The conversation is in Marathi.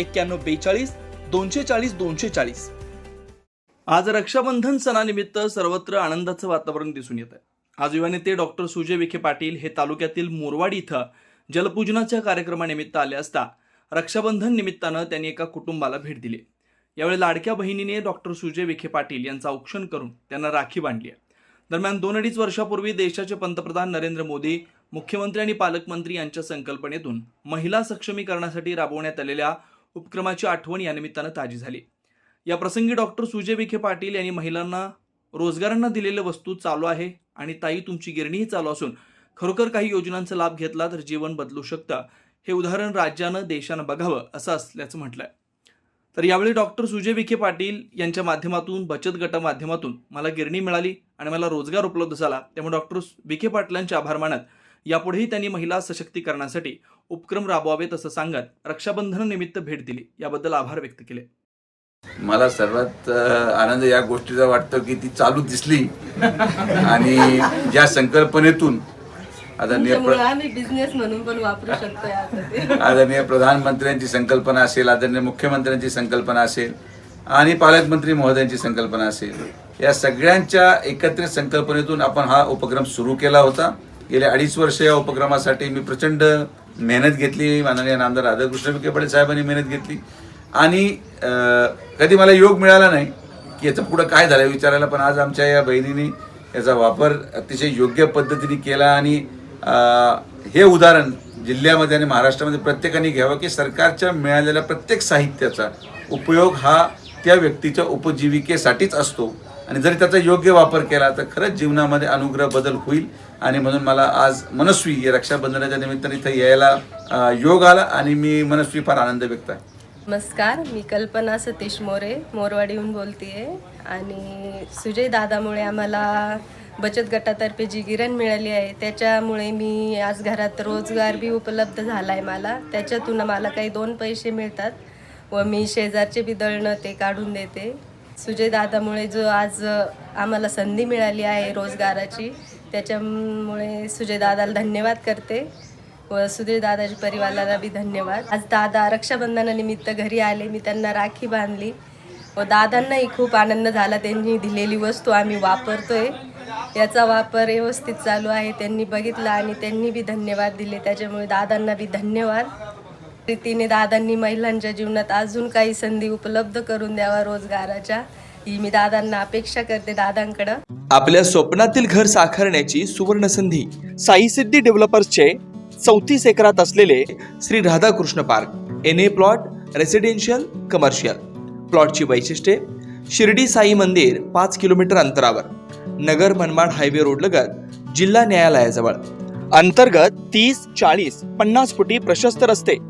एक्क्याण्णव बेचाळीस दोनशे चाळीस दोनशे चाळीस. आज रक्षाबंधन सणानिमित्त सर्वत्र आनंदाचं वातावरण दिसून येत आहे आज युवा नेते डॉक्टर सुजय विखे पाटील हे तालुक्यातील मोरवाडी इथं जलपूजनाच्या कार्यक्रमानिमित्त आले असता रक्षाबंधन निमित्तानं त्यांनी एका कुटुंबाला भेट दिली. यावेळी लाडक्या बहिणीने डॉक्टर सुजय विखे पाटील यांचं औक्षण करून त्यांना राखी बांधली आहे. दरम्यान दोन अडीच वर्षापूर्वी देशाचे पंतप्रधान नरेंद्र मोदी मुख्यमंत्री आणि पालकमंत्री यांच्या संकल्पनेतून महिला सक्षमीकरणासाठी राबवण्यात आलेल्या उपक्रमाची आठवण या निमित्तानं ताजी झाली. या प्रसंगी डॉक्टर सुजय विखे पाटील यांनी महिलांना रोजगारांना दिलेल्या वस्तू चालू आहे आणि ताई तुमची गिरणीही चालू असून खरोखर काही योजनांचा लाभ घेतला तर जीवन बदलू शकतं. हे उदाहरण राज्यानं देशानं बघावं असं असल्याचं म्हटलंय. तर यावेळी डॉक्टर सुजय विखे पाटील यांच्या माध्यमातून बचत गटा माध्यमातून मला गिरणी मिळाली आणि मला रोजगार उपलब्ध झाला. त्यामुळे डॉक्टर विखे पाटलांचे आभार मानत यापुढेही त्यांनी महिला सशक्तीकरणासाठी उपक्रम राबवावेत असं सांगत रक्षाबंधनानिमित्त भेट दिली. याबद्दल आभार व्यक्त केले. मला सर्वात आनंद या गोष्टीचा वाटतो की ती चालू दिसली. आणि ज्या संकल्पनेतून आदरणीय बिझनेस म्हणून पण वापरू शकतोय आता ते. आदरणीय प्रधानमंत्र्यांची संकल्पना असेल आदरणीय मुख्यमंत्र्यांची संकल्पना असेल आणि पालकमंत्री महोदयांची संकल्पना असेल. या सगळ्यांच्या एकत्रित संकल्पनेतून आपण हा उपक्रम सुरू केला होता. गेले अडीच वर्ष या उपक्रमासाठी मी प्रचंड मेहनत घेतली. माननीय नामदार राधाकृष्ण विखे पाटील साहेबांनी मेहनत घेतली. आणि कधी मला योग मिळाला नाही की याचं पुढं काय झालं विचारायला पण आज आमच्या या बहिणीने याचा वापर अतिशय योग्य पद्धतीने केला आणि हे उदाहरण जिल्ह्यामध्ये आणि महाराष्ट्रामध्ये प्रत्येकाने घ्यावं की सरकारच्या मिळालेल्या प्रत्येक साहित्याचा उपयोग हा त्या व्यक्तीच्या उपजीविकेसाठीच असतो. आणि जर त्याचा योग्य वापर केला तर खरंच जीवनामध्ये अनुग्रह बदल होईल. आणि म्हणून मला आज मनस्वी या रक्षाबंधनाच्या निमित्ताने इथं यायला योग आला आणि मी मनस्वी फार आनंद व्यक्त आहे. नमस्कार मी कल्पना सतीश मोरे मोरवाडीहून बोलते आणि सुजय दादामुळे आम्हाला बचत गटातर्फे जी गिरण मिळाली आहे त्याच्यामुळे मी आज घरात रोजगार बी उपलब्ध झाला आहे मला. त्याच्यातून मला काही दोन पैसे मिळतात व मी शेजारचे बी दळणं ते काढून देते. सुजयदादामुळे जो आज आम्हाला संधी मिळाली आहे रोजगाराची त्याच्यामुळे सुजयदादाला धन्यवाद करते व सुधीर परिवाराला बी धन्यवाद. आज दादा रक्षाबंधनानिमित्त घरी आले मी त्यांना राखी बांधली व दादांनाही खूप आनंद झाला. त्यांनी दिलेली वस्तू आम्ही वापरतोय. याचा वापर व्यवस्थित चालू आहे त्यांनी बघितला आणि त्यांनी बी धन्यवाद दिले. त्याच्यामुळे दादांना बी धन्यवाद. रीतीने दादांनी महिलांच्या जीवनात अजून काही संधी उपलब्ध करून द्यावा रोजगाराच्या. ही मी दादांना अपेक्षा करते दादांकडं. आपल्या स्वप्नातील घर साकारण्याची सुवर्ण संधी साई सिद्धी डेव्हलपर्सचे चौतीस एकरात असलेले Shri Radhakrishna park N A plot residential commercial प्लॉटची वैशिष्ट्ये शिर्डी साई मंदिर पाच किलोमीटर अंतरावर नगर मनमाड हायवे रोड लगत जिल्हा न्यायालयाजवळ. अंतर्गत तीस चाळीस पन्नास फुटी प्रशस्त रस्ते.